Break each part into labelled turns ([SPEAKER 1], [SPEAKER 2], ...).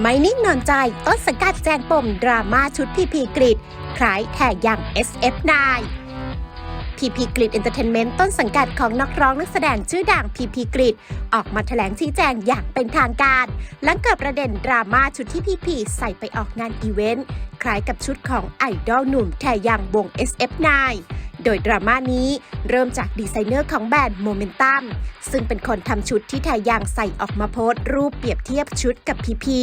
[SPEAKER 1] ไม่นิ่งนอนใจต้นสังกัดแจงปมดราม่าชุดพีพีกริดคล้ายแท่ยัง SF9 พีพีกริดเอนเตอร์เทนเมนต์ต้นสังกัดของนักร้องนักแสดงชื่อดังพีพีกริดออกมาแถลงชี้แจงอย่างเป็นทางการ หลังเกิดประเด็นดราม่าชุดที่พีพีใส่ไปออกงานอีเวนต์ คล้ายกับชุดของไอดอลหนุ่มแทยังวง SF9 โดยดราม่านี้เริ่มจากดีไซเนอร์ของแบรนด์โมเมนตัมซึ่งเป็นคนทำชุดที่แทยังใส่ออกมาโพสต์รูปเปรียบเทียบชุดกับพีพี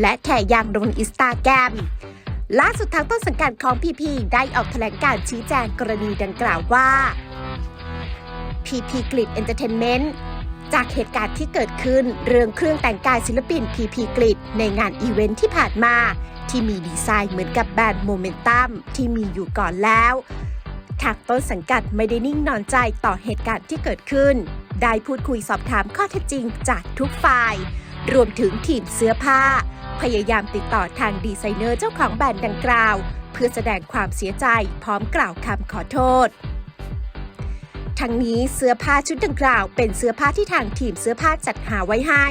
[SPEAKER 1] และแทยังลงอินสตาแกรมล่าสุดทางต้นสังกัดของพีพีได้ออกแถลงการชี้แจงกรณีดังกล่าวว่าพีพีกริดเอนเตอร์เทนเมนต์จากเหตุการณ์ที่เกิดขึ้นเรื่องเครื่องแต่งกายศิลปินพีพีกริดในงานอีเวนท์ที่ผ่านมา ที่มีดีไซน์เหมือนกับแบรนด์โมเมนตัมที่มีอยู่ก่อนแล้ว ทางต้นสังกัดไม่ได้นิ่งนอนใจต่อเหตุการณ์ที่เกิดขึ้น ได้พูดคุยสอบถามข้อเท็จจริงจากทุกฝ่าย รวมถึงทีมเสื้อผ้า พยายามติดต่อทางดีไซเนอร์เจ้าของแบรนด์ดังกล่าว เพื่อแสดงความเสียใจพร้อมกล่าวคำขอโทษทั้งนี้เสื้อผ้าชุดดังกล่าว เป็นเสื้อผ้าที่ทางทีมเสื้อผ้าจัดหาไว้ให้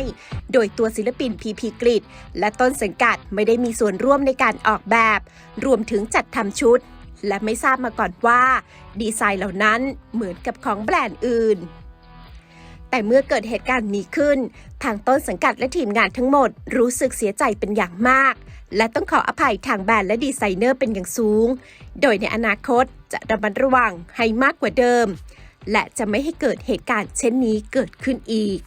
[SPEAKER 1] โดยตัวศิลปินพีพีกริดและต้นสังกัดไม่ได้มีส่วนร่วมในการออกแบบ รวมถึงจัดทำชุด และไม่ทราบมาก่อนว่าดีไซน์เหล่านั้นเหมือนกับของแบรนด์อื่น แต่เมื่อเกิดเหตุการณ์นี้ขึ้น ทางต้นสังกัดและทีมงานทั้งหมดรู้สึกเสียใจเป็นอย่างมาก และต้องขออภัยทางแบรนด์และดีไซเนอร์เป็นอย่างสูง โดยในอนาคตจะระมัดระวังให้มากกว่าเดิม และจะไม่ให้เกิดเหตุการณ์เช่นนี้เกิดขึ้นอีก